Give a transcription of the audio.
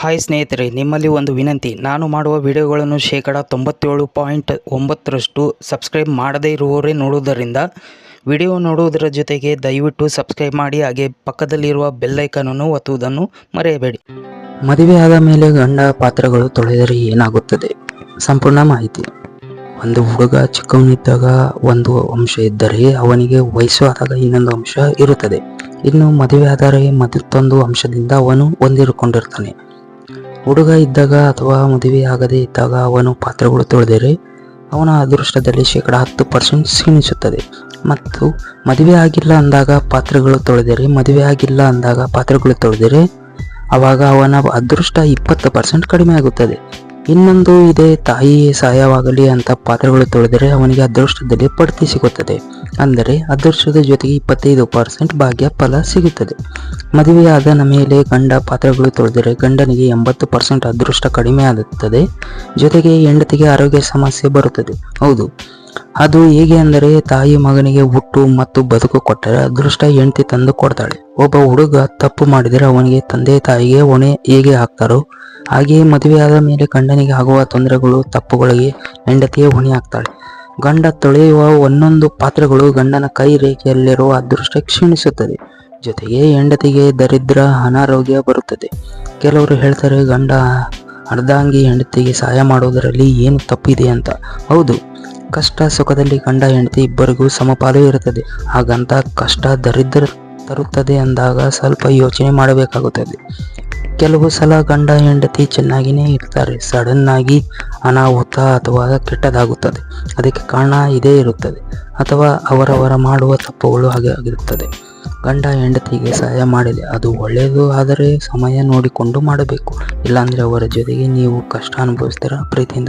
Hi ಸ್ನೇಹಿತರೆ, ನಿಮ್ಮಲ್ಲಿ ಒಂದು ವಿನಂತಿ. ನಾನು ಮಾಡುವ ವಿಡಿಯೋಗಳನ್ನು ಶೇಕಡ ತೊಂಬತ್ತೇಳು ಪಾಯಿಂಟ್ ಒಂಬತ್ತರಷ್ಟು ಸಬ್ಸ್ಕ್ರೈಬ್ ಮಾಡದೇ ಇರುವವರೇ ನೋಡುವುದರಿಂದ ವಿಡಿಯೋ ನೋಡುವುದರ ಜೊತೆಗೆ ದಯವಿಟ್ಟು ಸಬ್ಸ್ಕ್ರೈಬ್ ಮಾಡಿ, ಹಾಗೆ ಪಕ್ಕದಲ್ಲಿರುವ ಬೆಲ್ಲೈಕನನ್ನು ಒತ್ತುವುದನ್ನು ಮರೆಯಬೇಡಿ. ಮದುವೆಯಾದ ಮೇಲೆ ಗಂಡ ಪಾತ್ರಗಳು ತೊಳೆದರೆ ಏನಾಗುತ್ತದೆ? ಸಂಪೂರ್ಣ ಮಾಹಿತಿ. ಒಂದು ಹುಡುಗ ಚಿಕ್ಕವನಿದ್ದಾಗ ಒಂದು ಅಂಶ ಇದ್ದರೆ ಅವನಿಗೆ ವಯಸ್ಸು ಆದಾಗ ಇನ್ನೊಂದು ಅಂಶ ಇರುತ್ತದೆ. ಇನ್ನು ಮದುವೆ ಆದರೆ ಮತ್ತೊಂದು ಅಂಶದಿಂದ ಅವನು ಹೊಂದಿರುಕೊಂಡಿರ್ತಾನೆ ಹುಡುಗ ಇದ್ದಾಗ ಅಥವಾ ಮದುವೆ ಆಗದೇ ಇದ್ದಾಗ ಅವನು ಪಾತ್ರಗಳು ತೊಳೆದರೆ ಅವನ ಅದೃಷ್ಟದಲ್ಲಿ ಶೇಕಡ ಹತ್ತು ಪರ್ಸೆಂಟ್ ಕ್ಷೀಣಿಸುತ್ತದೆ. ಮತ್ತು ಮದುವೆ ಆಗಿಲ್ಲ ಅಂದಾಗ ಪಾತ್ರಗಳು ತೊಳೆದರೆ, ಮದುವೆ ಆಗಿಲ್ಲ ಅಂದಾಗ ಪಾತ್ರಗಳು ತೊಳೆದರೆ, ಅವಾಗ ಅವನ ಅದೃಷ್ಟ ಇಪ್ಪತ್ತು ಪರ್ಸೆಂಟ್ ಕಡಿಮೆ ಆಗುತ್ತದೆ. ಇನ್ನೊಂದು ಇದೆ, ತಾಯಿ ಸಹಾಯವಾಗಲಿ ಅಂತ ಪಾತ್ರಗಳು ತೊಳೆದರೆ ಅವನಿಗೆ ಅದೃಷ್ಟದಲ್ಲಿ ಪಡ್ತಿ ಸಿಗುತ್ತದೆ. ಅಂದರೆ ಅದೃಷ್ಟದ ಜೊತೆಗೆ ಇಪ್ಪತ್ತೈದು ಪರ್ಸೆಂಟ್ ಭಾಗ್ಯ ಫಲ ಸಿಗುತ್ತದೆ. ಮದುವೆಯಾದ ಮೇಲೆ ಗಂಡ ಪಾತ್ರಗಳು ತೊಳೆದರೆ ಗಂಡನಿಗೆ ಎಂಬತ್ತು ಪರ್ಸೆಂಟ್ ಅದೃಷ್ಟ ಕಡಿಮೆ ಆಗುತ್ತದೆ. ಜೊತೆಗೆ ಹೆಂಡತಿಗೆ ಆರೋಗ್ಯ ಸಮಸ್ಯೆ ಬರುತ್ತದೆ. ಹೌದು. ಅದು ಹೇಗೆ ಅಂದರೆ ತಾಯಿ ಮಗನಿಗೆ ಹುಟ್ಟು ಮತ್ತು ಬದುಕು ಕೊಟ್ಟರೆ ಅದೃಷ್ಟ ಹೆಂಡತಿ ತಂದು ಕೊಡ್ತಾಳೆ. ಒಬ್ಬ ಹುಡುಗ ತಪ್ಪು ಮಾಡಿದರೆ ಅವನಿಗೆ ತಂದೆ ತಾಯಿಗೆ ಹೊಣೆ ಹೇಗೆ ಹಾಕ್ತಾರೋ ಹಾಗೆಯೇ ಮದುವೆಯಾದ ಮೇಲೆ ಗಂಡನಿಗೆ ಆಗುವ ತೊಂದರೆಗಳು, ತಪ್ಪುಗಳಿಗೆ ಹೆಂಡತಿಯೇ ಹೊಣೆ ಹಾಕ್ತಾಳೆ. ಗಂಡ ತೊಳೆಯುವ ಒಂದೊಂದು ಪಾತ್ರಗಳು ಗಂಡನ ಕೈ ರೇಖೆಯಲ್ಲಿರುವ ಅದೃಷ್ಟ ಕ್ಷೀಣಿಸುತ್ತದೆ. ಜೊತೆಗೆ ಹೆಂಡತಿಗೆ ದರಿದ್ರ ಅನಾರೋಗ್ಯ ಬರುತ್ತದೆ. ಕೆಲವರು ಹೇಳ್ತಾರೆ, ಗಂಡ ಅರ್ಧಾಂಗಿ ಹೆಂಡತಿಗೆ ಸಹಾಯ ಮಾಡುವುದರಲ್ಲಿ ಏನು ತಪ್ಪಿದೆ ಅಂತ. ಹೌದು, ಕಷ್ಟ ಸುಖದಲ್ಲಿ ಗಂಡ ಹೆಂಡತಿ ಇಬ್ಬರಿಗೂ ಸಮಪಾಲು ಇರುತ್ತದೆ. ಹಾಗಂತ ಕಷ್ಟ ದರಿದ್ರ ತರುತ್ತದೆ ಅಂದಾಗ ಸ್ವಲ್ಪ ಯೋಚನೆ ಮಾಡಬೇಕಾಗುತ್ತದೆ. ಕೆಲವು ಸಲ ಗಂಡ ಹೆಂಡತಿ ಚೆನ್ನಾಗಿಯೇ ಇರ್ತಾರೆ. ಸಡನ್ ಆಗಿ ಅನಾಹುತ ಅಥವಾ ಕೆಟ್ಟದಾಗುತ್ತದೆ. ಅದಕ್ಕೆ ಕಾರಣ ಇದೇ ಇರುತ್ತದೆ. ಅಥವಾ ಅವರವರ ಮಾಡುವ ತಪ್ಪುಗಳು ಹಾಗೆ ಆಗಿರುತ್ತದೆ. ಗಂಡ ಹೆಂಡತಿಗೆ ಸಹಾಯ ಮಾಡಿದೆ. ಅದು ಒಳ್ಳೆಯದು ಆದರೆ ಸಮಯ ನೋಡಿಕೊಂಡು ಮಾಡಬೇಕು. ಇಲ್ಲಾಂದರೆ ಅವರ ಜೊತೆಗೆ ನೀವು ಕಷ್ಟ ಅನುಭವಿಸ್ತೀರ ಪ್ರೀತಿಯಿಂದ